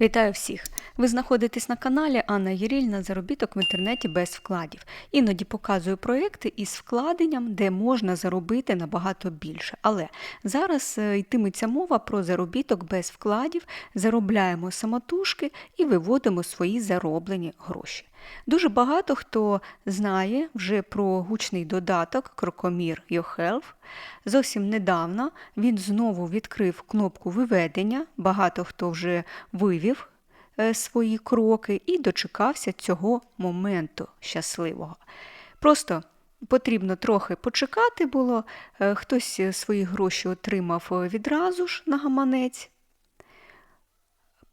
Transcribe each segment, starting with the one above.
Вітаю всіх! Ви знаходитесь на каналі Анна Єрільна Заробіток в інтернеті без вкладів. Іноді показую проекти із вкладенням, де можна заробити набагато більше. Але зараз е, йтиметься мова про заробіток без вкладів, заробляємо самотужки і виводимо свої зароблені гроші. Дуже багато хто знає вже про гучний додаток Крокомір YourHealth. Зовсім недавно він знову відкрив кнопку виведення. Багато хто вже вивів е, свої кроки і дочекався цього моменту щасливого. Просто потрібно трохи почекати було, е, хтось свої гроші отримав відразу ж на гаманець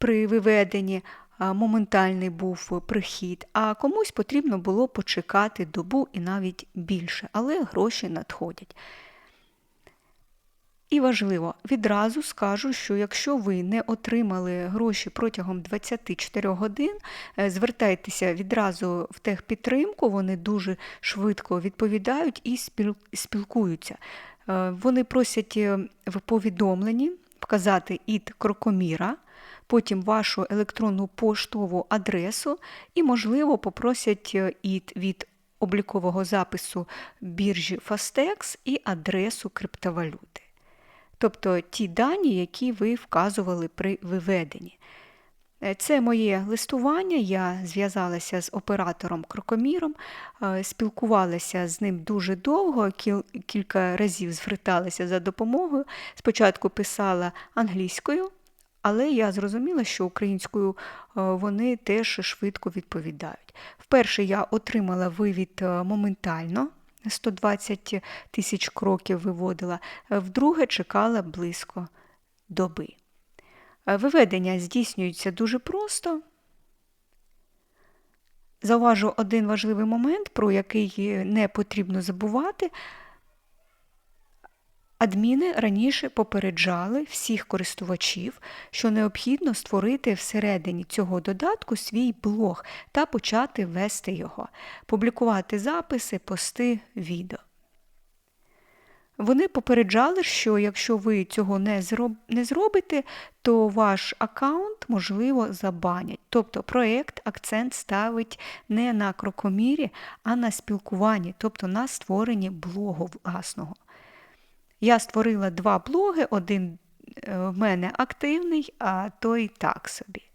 при виведенні, моментальний був прихід, а комусь потрібно було почекати добу і навіть більше, але гроші надходять. І важливо, відразу скажу, що якщо ви не отримали гроші протягом 24 годин, е, звертайтеся відразу в техпідтримку, вони дуже швидко відповідають і спілкуються. Е, Вони просять е, в повідомленні вказати ід крокоміра, потім вашу електронну поштову адресу і, можливо, попросять е, ід від облікового запису біржі Fastex і адресу криптовалюти. Тобто ті дані, які ви вказували при виведенні. Е, Це моє листування. Я зв'язалася з оператором Крокоміром, е, спілкувалася з ним дуже довго, кілька разів зверталася за допомогою. Спочатку писала англійською, але я зрозуміла, що українською е, вони теж швидко відповідають. Вперше я отримала вивід е, моментально. 120 тисяч кроків виводила, е, вдруге чекала близько доби. Виведення здійснюється дуже просто. Зауважу один важливий момент, про який не потрібно забувати. Адміни раніше попереджали всіх користувачів, що необхідно створити всередині цього додатку свій блог та почати вести його, публікувати записи, пости, відео. Вони попереджали, що якщо ви цього не, зроб... не зробите, то ваш аккаунт, можливо, забанять. Тобто проєкт акцент ставить не на крокомірі, а на спілкуванні, тобто на створенні блогу власного. Я створила два блоги, один е, в мене активний, а той так собі.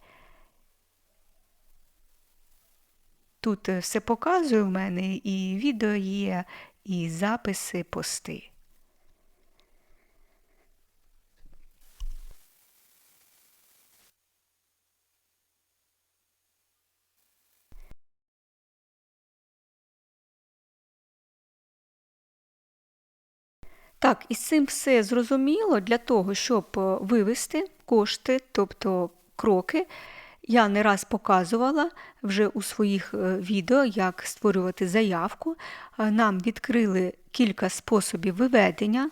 Тут е, все показую в мене, і відео є, і записи, пости. Так, і з цим все зрозуміло для того, щоб е, вивести кошти, тобто кроки. Я не раз показувала вже у своїх е, відео, як створювати заявку. Е, Нам відкрили кілька способів виведення.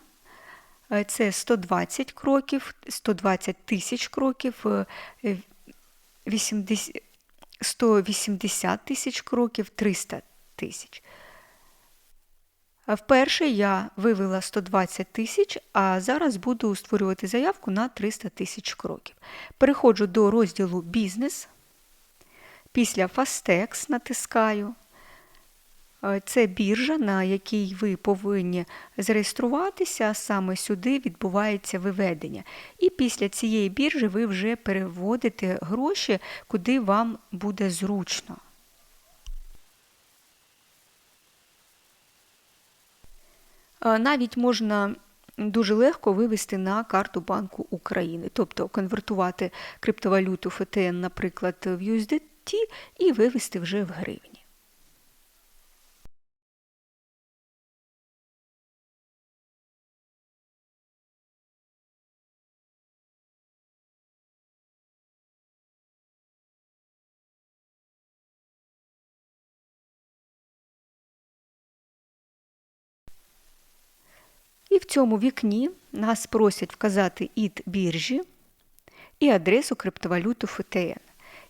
Це 120 кроків, 120 тисяч кроків, е, е, 80 180 тисяч кроків, 300 тисяч. Вперше я вивела 120 тисяч, а зараз буду створювати заявку на 300 тисяч кроків. Переходжу до розділу Бізнес. Після Fastex натискаю. Е, Це біржа, на якій ви повинні зареєструватися, саме сюди відбувається виведення. І після цієї біржі ви вже переводите гроші, куди вам буде зручно. Навіть можна дуже легко вивести на карту Банку України, тобто конвертувати криптовалюту ФТН, наприклад, в USDT і вивести вже в гривні. І в цьому вікні нас просять вказати ід біржі і адресу криптовалюту FTN.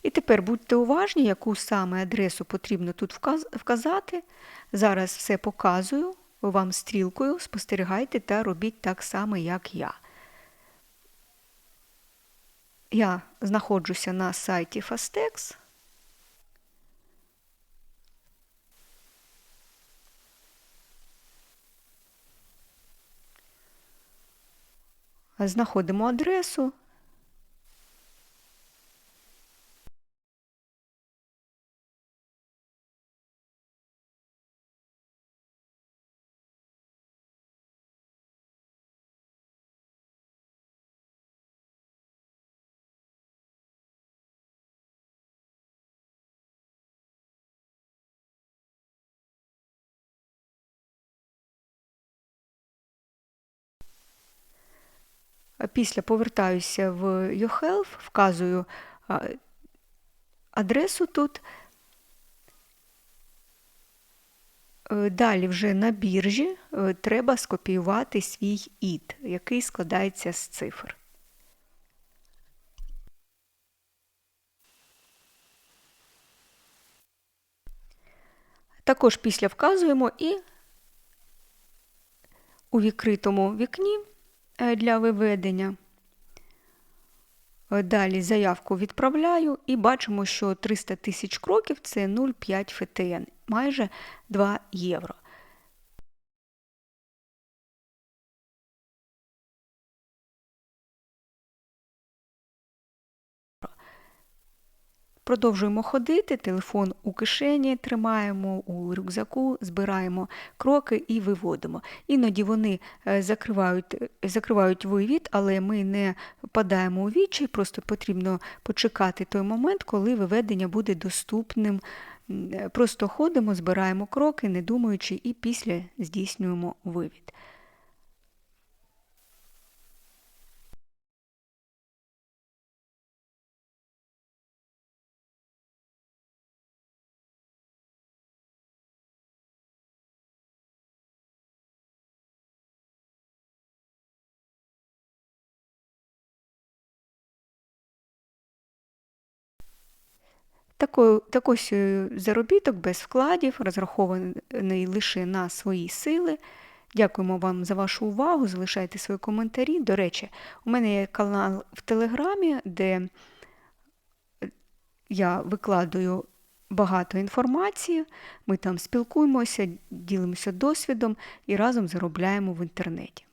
І тепер будьте уважні, яку саме адресу потрібно тут вказати. Зараз все показую вам стрілкою, спостерігайте та робіть так само, як я. Я знаходжуся на сайті Fastex. Знаходимо адресу. Після повертаюся в YouHealth, вказую адресу тут. Е, далі вже на біржі е, треба скопіювати свій ід, який складається з цифр. Також після вказуємо і у відкритому вікні для виведення. Е, далі заявку відправляю і бачимо, що 300 тисяч кроків це 0,5 ФТН, майже 2 євро. Продовжуємо ходити, телефон у кишені тримаємо у рюкзаку, збираємо кроки і виводимо. Іноді вони е, закривають закривають вивід, але ми не впадаємо у вічі, просто потрібно почекати той момент, коли виведення буде доступним. Е, просто ходимо, збираємо кроки, не думаючи, і після здійснюємо вивід. Такий, е, заробіток без вкладів, розрахований лише на свої сили. Дякуємо вам за вашу увагу. Залишайте свої коментарі. До речі, у мене є канал в Телеграмі, де я викладаю багато інформації. Ми там спілкуємося, ділимося досвідом і разом заробляємо в інтернеті.